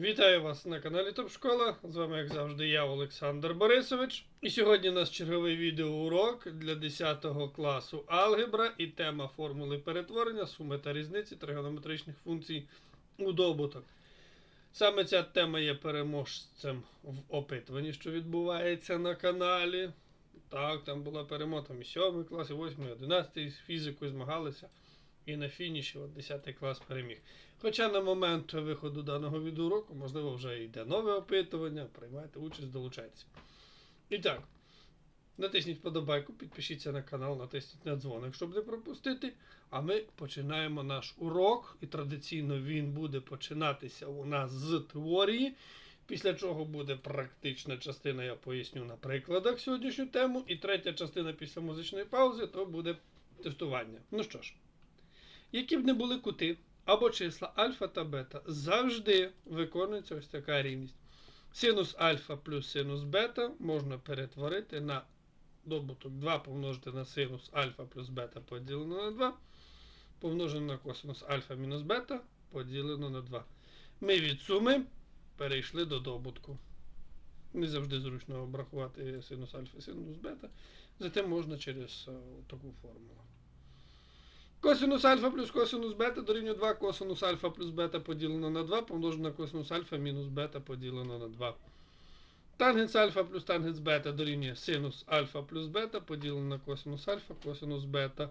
Вітаю вас на каналі Топ Школа. З вами, як завжди, я, Олександр Борисович. І сьогодні у нас черговий відеоурок для 10 класу алгебра і тема формули перетворення, суми та різниці тригонометричних функцій у добуток. Саме ця тема є переможцем в опитуванні, що відбувається на каналі. Так, там була перемога, там і 7 клас, і 8, і 11 з фізикою змагалися. І на фініші от 10 клас переміг. Хоча на момент виходу даного відеоуроку, можливо, вже йде нове опитування, приймайте участь, долучайтеся. І так, натисніть вподобайку, підпишіться на канал, натисніть на дзвоник, щоб не пропустити. А ми починаємо наш урок, і традиційно він буде починатися у нас з теорії. Після чого буде практична частина, я поясню на прикладах сьогоднішню тему. І третя частина після музичної паузи то буде тестування. Ну що ж, які б не були кути або числа альфа та бета, завжди виконується ось така рівність. Синус альфа плюс синус бета можна перетворити на добуток 2 помножити на синус альфа плюс бета поділено на 2, помножено на косинус альфа мінус бета поділено на 2. Ми від суми перейшли до добутку. Не завжди зручно обрахувати синус альфа і синус бета, зате можна через е, таку формулу. Косинус альфа плюс косинус бета дорівнює 2 косинус альфа плюс бета поділено на 2 помножено на косинус альфа мінус бета поділено на 2. Тангенс альфа плюс тангенс бета дорівнює синус альфа плюс бета поділено на косинус альфа, косинус бета.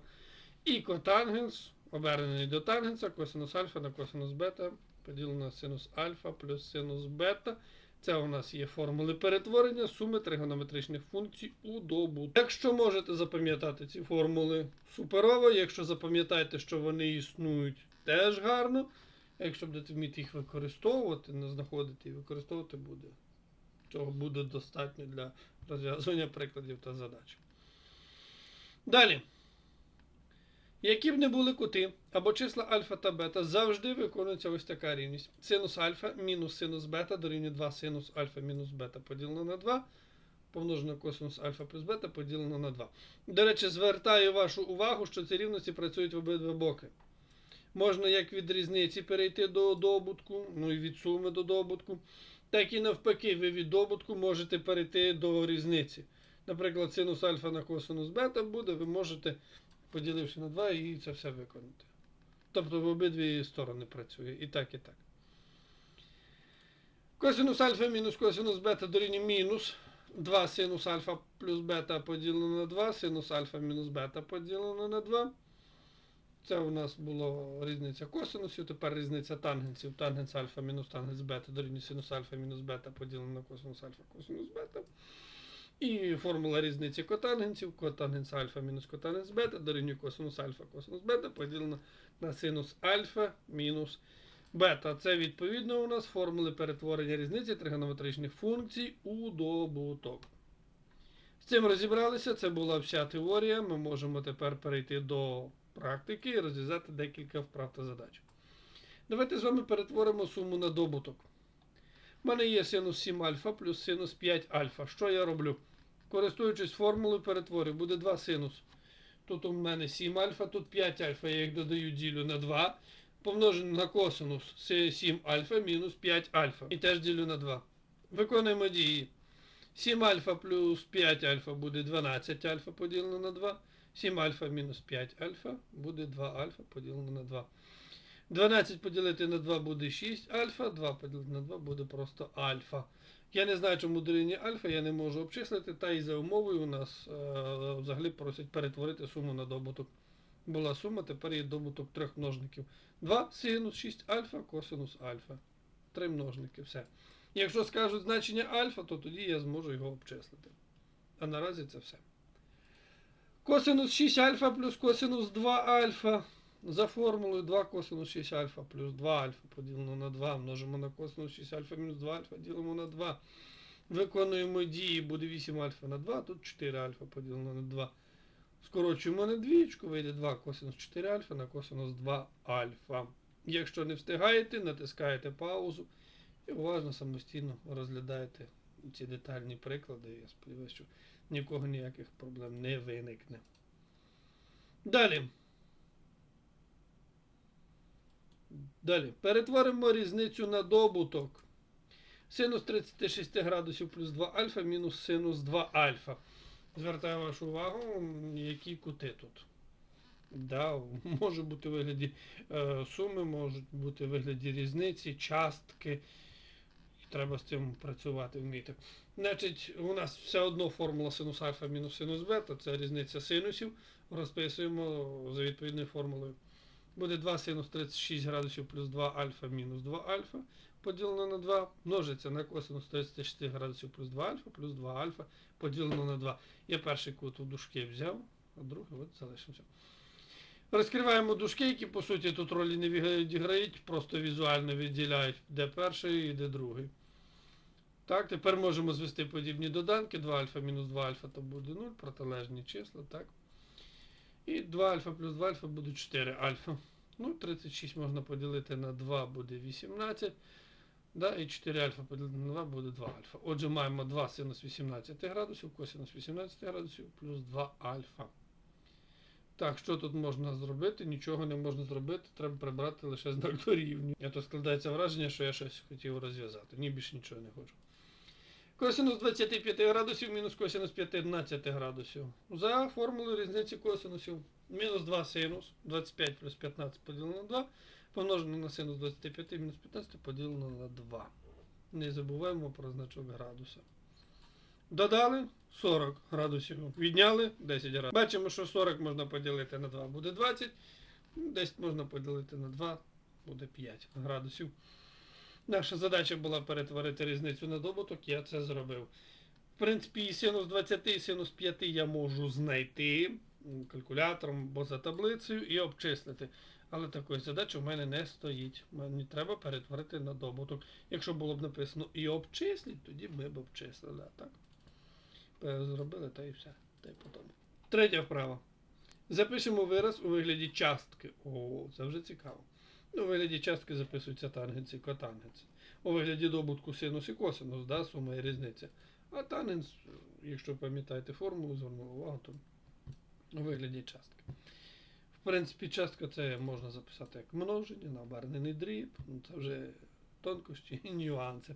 І котангенс, обернений до тангенса, косинус альфа на косинус бета поділено на синус альфа плюс синус бета. Це у нас є формули перетворення суми тригонометричних функцій у добуток. Якщо можете запам'ятати ці формули, суперово. Якщо запам'ятаєте, що вони існують, теж гарно. Якщо будете вміти їх використовувати, не знаходити і використовувати буде. Цього буде достатньо для розв'язування прикладів та задач. Далі. Які б не були кути або числа альфа та бета, завжди виконується ось така рівність. Синус альфа мінус синус бета дорівнює 2 синус альфа мінус бета поділено на 2, помножено косинус альфа плюс бета поділено на 2. До речі, звертаю вашу увагу, що ці рівності працюють в обидва боки. Можна як від різниці перейти до добутку, ну і від суми до добутку, так і навпаки, ви від добутку можете перейти до різниці. Наприклад, синус альфа на косинус бета буде, ви можете поділивши на 2 і це все виконати. Тобто в обидві сторони працює. І так, і так. Косинус альфа мінус косинус бета дорівнює мінус 2 синус альфа плюс бета поділено на 2, синус альфа мінус бета поділено на 2. Це у нас було різниця косинусів, тепер різниця тангенсів. Тангенс альфа мінус тангенс бета дорівнює синус альфа мінус бета поділено на косинус альфа косинус бета. І формула різниці котангенсів, котангенс альфа мінус котангенс бета дорівнює косинус альфа косинус бета поділено на синус альфа мінус бета. Це відповідно у нас формули перетворення різниці тригонометричних функцій у добуток. З цим розібралися, це була вся теорія. Ми можемо тепер перейти до практики і розв'язати декілька вправ та задач. Давайте з вами перетворимо суму на добуток. У мене є синус 7 альфа плюс синус 5 альфа. Що я роблю? Користуючись формулою перетворю, буде 2 синус. Тут у мене 7 альфа, тут 5 альфа. Я їх додаю ділю на 2. Помножено на косинус 7 альфа мінус 5 альфа. І теж ділю на 2. Виконуємо дії. 7 альфа плюс 5 альфа буде 12 альфа поділено на 2. 7 альфа мінус 5 альфа буде 2 альфа поділено на 2. 12 поділити на 2 буде 6 альфа, 2 поділити на 2 буде просто альфа. Я не знаю, чому дорівнює альфа, я не можу обчислити, та і за умовою у нас е, взагалі просять перетворити суму на добуток. Була сума, тепер є добуток трьох множників. 2 синус 6 альфа, косинус альфа. Три множники, все. Якщо скажуть значення альфа, то тоді я зможу його обчислити. А наразі це все. Косинус 6 альфа плюс косинус 2 альфа. За формулою 2 косинус 6 альфа плюс 2 альфа поділено на 2. Множимо на косинус 6 альфа мінус 2 альфа ділимо на 2. Виконуємо дії, буде 8 альфа на 2, тут 4 альфа поділено на 2. Скорочуємо на двічку, вийде 2 косинус 4 альфа на косинус 2 альфа. Якщо не встигаєте, натискаєте паузу і уважно самостійно розглядаєте ці детальні приклади. Я сподіваюся, що нікого ніяких проблем не виникне. Далі. Далі. Перетворимо різницю на добуток. Синус 36 градусів плюс 2 альфа мінус синус 2 альфа. Звертаю вашу увагу, які кути тут. Да, може бути у вигляді е, суми, можуть бути у вигляді різниці, частки. Треба з цим працювати, вміти. Значить, у нас все одно формула синус альфа мінус синус бета, це різниця синусів. Розписуємо за відповідною формулою. Буде 2 синус 36 градусів плюс 2 альфа мінус 2 альфа поділено на 2 множиться на косинус 36 градусів плюс 2 альфа плюс 2 альфа поділено на 2. Я перший кут у дужки взяв, а другий от залишився. Розкриваємо дужки, які по суті тут ролі не відіграють, просто візуально відділяють, де перший і де другий. Так, тепер можемо звести подібні доданки. 2 альфа мінус 2 альфа то буде 0, протилежні числа, так. І 2 альфа плюс 2 альфа буде 4 альфа. Ну, 36 можна поділити на 2 буде 18. Да, і 4 альфа поділити на 2 буде 2 альфа. Отже, маємо 2 синус 18 градусів, косинус 18 градусів плюс 2 альфа. Так, що тут можна зробити? Нічого не можна зробити, треба прибрати лише знак дорівнює. А то складається враження, що я щось хотів розв'язати. Ні, більше нічого не хочу. Косинус 25 градусів мінус косинус 15 градусів. За формулою різниці косинусів. Мінус 2 синус 25 плюс 15 поділено на 2. Помножено на синус 25 мінус 15 поділено на 2. Не забуваємо про значок градуса. Додали 40 градусів. Відняли 10 градусів. Бачимо, що 40 можна поділити на 2 буде 20. 10 можна поділити на 2 буде 5 градусів. Наша задача була перетворити різницю на добуток, я це зробив. В принципі, і синус 20 і синус 5 я можу знайти калькулятором або за таблицею і обчислити. Але такої задачі в мене не стоїть. Мені треба перетворити на добуток. Якщо було б написано і обчисліть, тоді ми б обчислили. Так? Е, Зробили та і все. Та й потім. Третя вправа. Запишемо вираз у вигляді частки. О, це вже цікаво. Ну, у вигляді частки записуються тангенс і котангенс. У вигляді добутку синус і косинус, да, сума і різниця. А тангенс, якщо пам'ятаєте формулу, звернули увагу, то у вигляді частки. В принципі, частка це можна записати як множення на обернений дріб. Ну, це вже тонкощі і нюанси.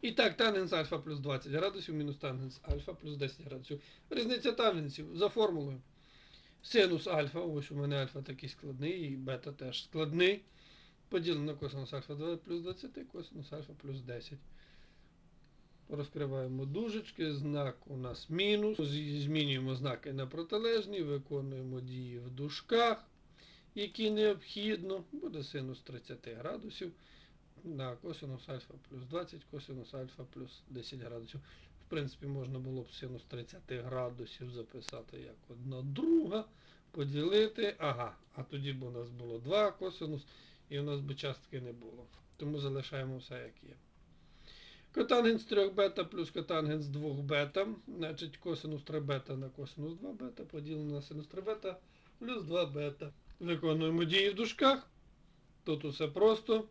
І так, тангенс альфа плюс 20 градусів мінус тангенс альфа плюс 10 градусів. Різниця тангенсів за формулою. Синус альфа, ось у мене альфа такий складний, і бета теж складний. Поділено косинус альфа 2 плюс 20, косинус альфа плюс 10. Розкриваємо дужечки, знак у нас мінус. Змінюємо знаки на протилежні, виконуємо дії в дужках, які необхідно. Буде синус 30 градусів. На косинус альфа плюс 20, косинус альфа плюс 10 градусів. В принципі, можна було б синус 30 градусів записати як одна друга, поділити. Ага, а тоді б у нас було 2 косинус, і у нас би частки не було. Тому залишаємо все як є. Котангенс 3 бета плюс котангенс 2 бета. Значить косинус 3 бета на косинус 2 бета поділено на синус 3 бета плюс 2 бета. Виконуємо дії в дужках. Тут усе просто.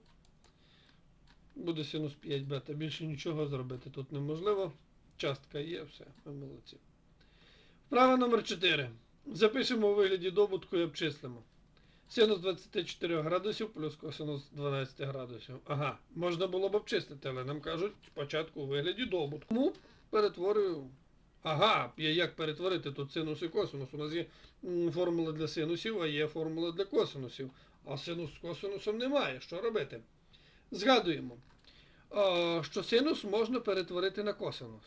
Буде синус 5 бета. Більше нічого зробити тут неможливо. Частка є, все, ми молодці. Вправа номер 4. Запишемо у вигляді добутку і обчислимо. Синус 24 градусів плюс косинус 12 градусів. Ага, можна було б обчислити, але нам кажуть спочатку у вигляді добутку. Тому перетворюю. Ага, як перетворити тут синус і косинус? У нас є формула для синусів, а є формула для косинусів. А синус з косинусом немає. Що робити? Згадуємо, що синус можна перетворити на косинус.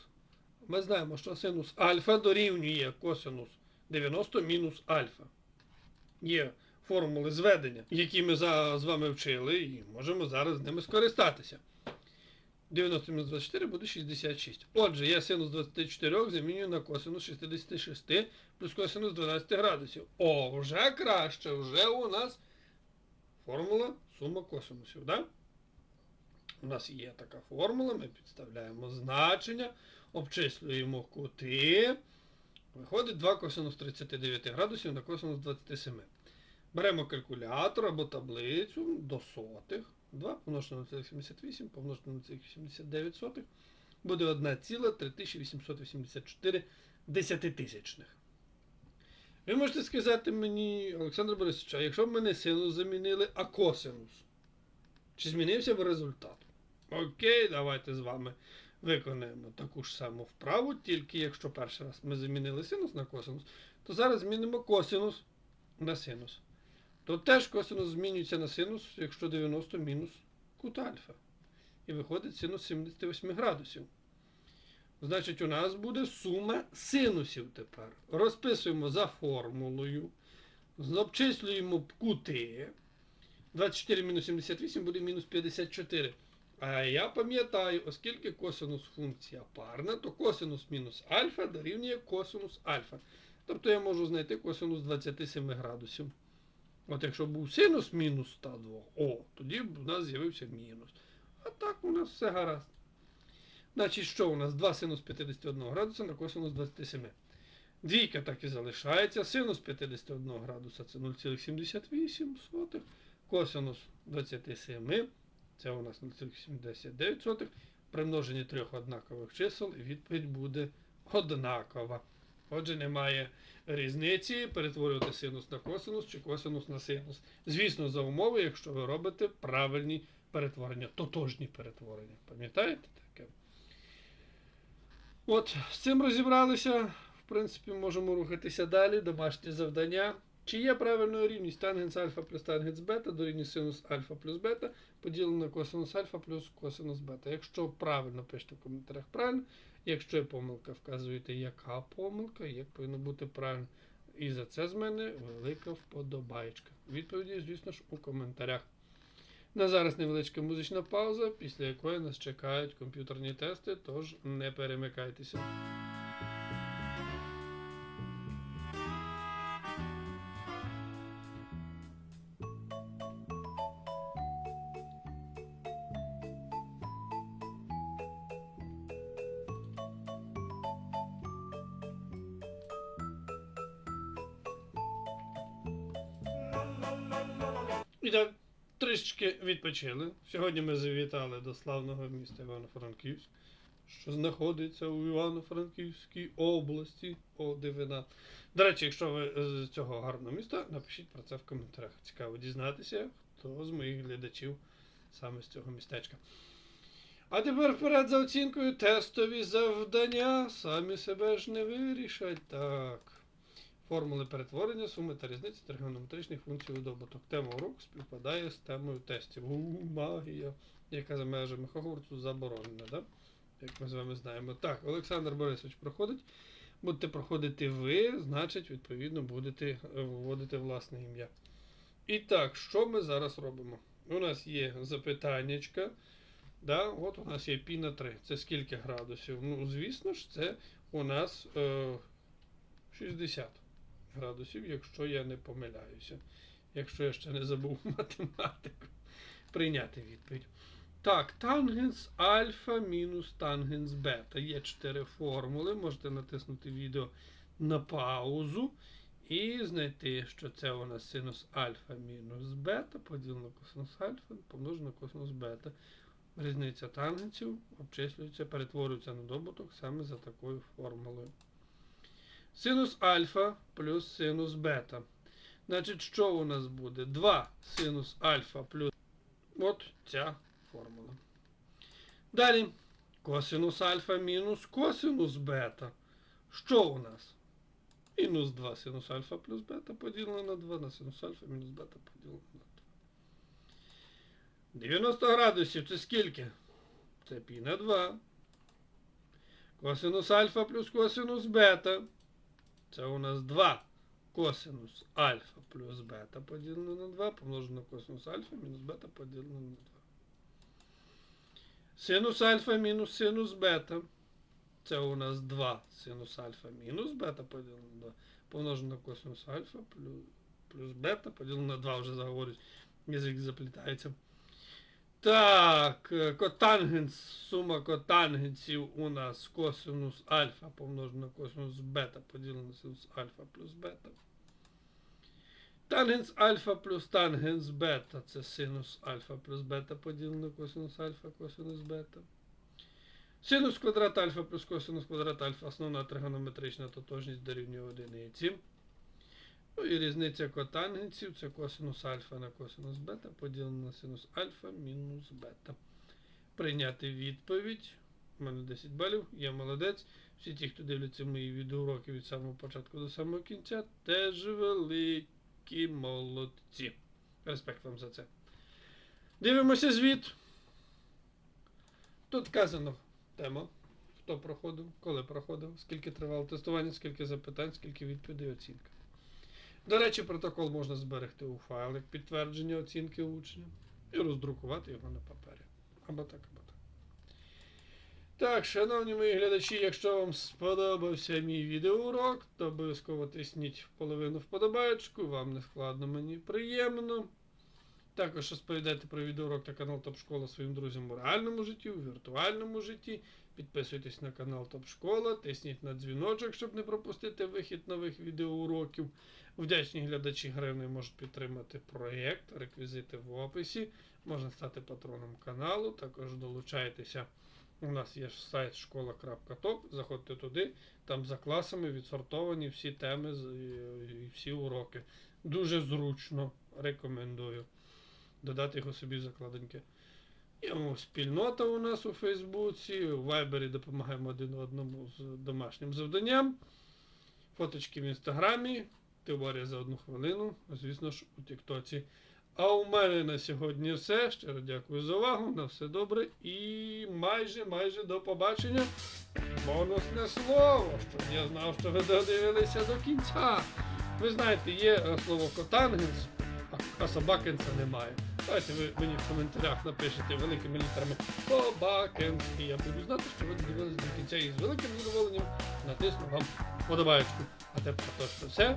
Ми знаємо, що синус альфа дорівнює косинус 90 мінус альфа. Є формули зведення, які ми за, з вами вчили, і можемо зараз з ними скористатися. 90 мінус 24 буде 66. Отже, я синус 24 замінюю на косинус 66 плюс косинус 12 градусів. О, вже краще, вже у нас формула сума косинусів, да? У нас є така формула, ми підставляємо значення, обчислюємо кути. Виходить 2 косинус 39 градусів на косинус 27. Беремо калькулятор або таблицю до сотих. 2 помножити на 0,78, помножити на 0,89 сотих. Буде 1,3884 десятитисячних. Ви можете сказати мені, Олександр Борисович, а якщо б ми не синус замінили, а косинус, чи змінився б результат? Окей, давайте з вами виконаємо таку ж саму вправу, тільки якщо перший раз ми замінили синус на косинус, то зараз змінимо косинус на синус. То теж косинус змінюється на синус, якщо 90 мінус кут альфа. І виходить синус 78 градусів. Значить, у нас буде сума синусів тепер. Розписуємо за формулою. Обчислюємо кути. 24 мінус 78 буде мінус 54. А я пам'ятаю, оскільки косинус функція парна, то косинус мінус альфа дорівнює косинус альфа. Тобто я можу знайти косинус 27 градусів. От якщо був синус мінус 102, о, тоді б у нас з'явився мінус. А так у нас все гаразд. Значить, що у нас 2 синус 51 градуса на косинус 27. Двійка так і залишається. Синус 51 градуса це 0,78. Косинус 27 це у нас 0,79. При множенні трьох однакових чисел і відповідь буде однакова. Отже, немає різниці перетворювати синус на косинус чи косинус на синус. Звісно, за умови, якщо ви робите правильні перетворення, тотожні перетворення. Пам'ятаєте таке? От, з цим розібралися. В принципі, можемо рухатися далі. Домашнє завдання. Чи є правильною рівність тангенс альфа плюс тангенс бета дорівнює синус альфа плюс бета поділено на косинус альфа плюс косинус бета. Якщо правильно пишете в коментарях правильно, якщо є помилка, вказуєте, яка помилка, як повинно бути правильно. І за це з мене велика вподобаєчка. Відповіді, звісно ж, у коментарях. На зараз невеличка музична пауза, після якої нас чекають комп'ютерні тести, тож не перемикайтеся. І так, трішечки відпочили. Сьогодні ми завітали до славного міста Івано-Франківськ, що знаходиться у Івано-Франківській області. О, дивина. До речі, якщо ви з цього гарного міста, напишіть про це в коментарях. Цікаво дізнатися, хто з моїх глядачів саме з цього містечка. А тепер вперед за оцінкою тестові завдання. Самі себе ж не вирішать. Так. Формули перетворення, суми та різниці тригонометричних функцій у добуток. Тема уроку співпадає з темою тестів. У, магія, яка за межами Хогвартсу заборонена, да? як ми з вами знаємо. Так, Олександр Борисович проходить. Будете проходити ви, значить, відповідно, будете е, вводити власне ім'я. І так, що ми зараз робимо? У нас є запитаннячка. Да? От у нас є пі на 3. Це скільки градусів? Ну, звісно ж, це у нас е, 60 градусів, якщо я не помиляюся. Якщо я ще не забув математику. Прийняти відповідь. Так, тангенс альфа мінус тангенс бета. Є чотири формули. Можете натиснути відео на паузу і знайти, що це у нас синус альфа мінус бета, поділено на косинус альфа, помножено на косинус бета. Різниця тангенсів обчислюється, перетворюється на добуток саме за такою формулою. Синус альфа плюс синус бета. Значить, що у нас буде? 2 синус альфа плюс от ця формула. Далі косинус альфа мінус косинус бета. Що у нас? Мінус 2 синус альфа плюс бета поділено на 2 на синус альфа мінус бета поділено на 2. 90 градусів це скільки? Це пі на 2. Косинус альфа плюс косинус бета. Це у нас 2 косинус альфа плюс бета поділено на 2, помножено на косинус альфа мінус бета поділено на 2. Синус альфа мінус синус бета. Це у нас 2 синус альфа мінус бета поділено на 2. Помножено на косинус альфа плюс, плюс бета поділено на 2, вже заговорюсь. Язик заплітається. Так, е, котангенс, сума котангенсів у нас косинус альфа помножено косинус бета поділено синус альфа плюс бета. Тангенс альфа плюс тангенс бета це синус альфа плюс бета поділено на косинус альфа косинус бета. Синус квадрат альфа плюс косинус квадрат альфа основна тригонометрична тотожність дорівнює одиниці. Ну і різниця котангенсів це косинус альфа на косинус бета поділено на синус альфа мінус бета. прийняти відповідь. У мене 10 балів, я молодець. Всі ті, хто дивляться мої відеоуроки від самого початку до самого кінця, теж великі молодці. Респект вам за це. Дивимося звіт. Тут вказано тема, хто проходив, коли проходив, скільки тривало тестування, скільки запитань, скільки відповідей, оцінка. До речі, протокол можна зберегти у файл як підтвердження оцінки учня і роздрукувати його на папері. Або так, або так. Так, шановні мої глядачі, якщо вам сподобався мій відеоурок, то обов'язково тисніть половину вподобаєчку, вам не складно, мені приємно. Також розповідайте про відеоурок та канал Топ Школа своїм друзям у реальному житті, у віртуальному житті. Підписуйтесь на канал Топ Школа, тисніть на дзвіночок, щоб не пропустити вихід нових відеоуроків. Вдячні глядачі гривни можуть підтримати проєкт, реквізити в описі. Можна стати патроном каналу, також долучайтеся. У нас є сайт школа.топ. Заходьте туди, там за класами відсортовані всі теми і всі уроки. Дуже зручно рекомендую додати його собі в закладинки. Спільнота у нас у Фейсбуці, у Вайбері допомагаємо один одному з домашнім завданням. Фоточки в інстаграмі, теорія за одну хвилину, звісно ж, у Тіктоці. А у мене на сьогодні все. Щиро дякую за увагу. На все добре і майже майже до побачення. Бонусне слово, щоб я знав, що ви додивилися до кінця. Ви знаєте, є слово котангенс, а собакенса немає. Давайте ви мені в коментарях напишете великими літерами Побакенський. я буду знати, що ви дивились до кінця і з великим задоволенням натисну вам подобаєчку. А тепер точно все.